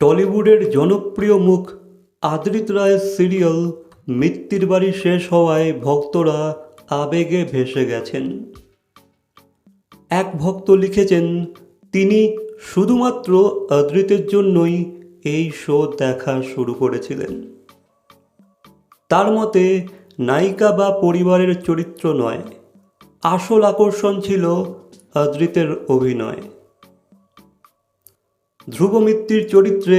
টলিউডের জনপ্রিয় মুখ আদৃত রায়ের সিরিয়াল মৃত্যুর বাড়ি শেষ হওয়ায় ভক্তরা আবেগে ভেসে গেছেন। এক ভক্ত লিখেছেন, তিনি শুধুমাত্র অদৃতের জন্যই এই শো দেখা শুরু করেছিলেন। তার মতে, নায়িকা বা পরিবারের চরিত্র নয়, আসল আকর্ষণ ছিল অদৃতের অভিনয়। ধ্রুব মিত্তির চরিত্রে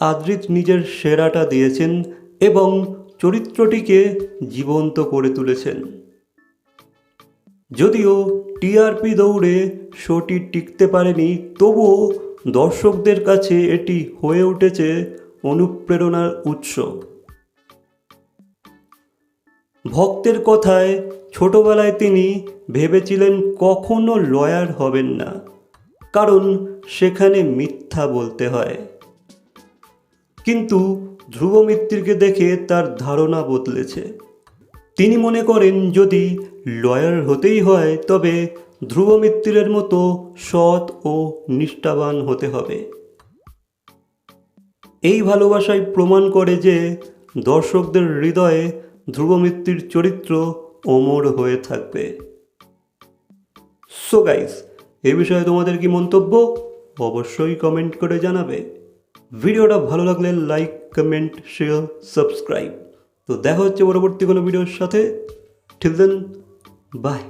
আদ্রিত নিজের সেরাটা দিয়েছেন এবং চরিত্রটিকে জীবন্ত করে তুলেছেন। যদিও টিআরপি দৌড়ে শোটি টিকতে পারেনি, তবুও দর্শকদের কাছে এটি হয়ে উঠেছে অনুপ্রেরণার উৎস। ভক্তের কথায় ছোটবেলায় তিনি ভেবেছিলেন কখনো লয়ার হবেন না, কারণ সেখানে মিথ্যা বলতে হয়। কিন্তু ধ্রুব মিত্তিরকে দেখে তার ধারণা বদলেছে। তিনি মনে করেন, যদি লয়ার হতেই হয়, তবে ধ্রুব মিত্তিরের মতো সৎ ও নিষ্ঠাবান হতে হবে। এই ভালোবাসাই প্রমাণ করে যে দর্শকদের হৃদয়ে ধ্রুব মিত্তির চরিত্র অমর হয়ে থাকবে। সো গাইস এ বিষয়ে তোমাদের কি মন্তব্য? অবশ্যই কমেন্ট করে জানাবে। ভিডিওটা ভালো লাগলে লাইক কমেন্ট শেয়ার সাবস্ক্রাইব তো দেখা হচ্ছে পরবর্তী কোনো ভিডিওর সাথে। ঠিক দেন বাই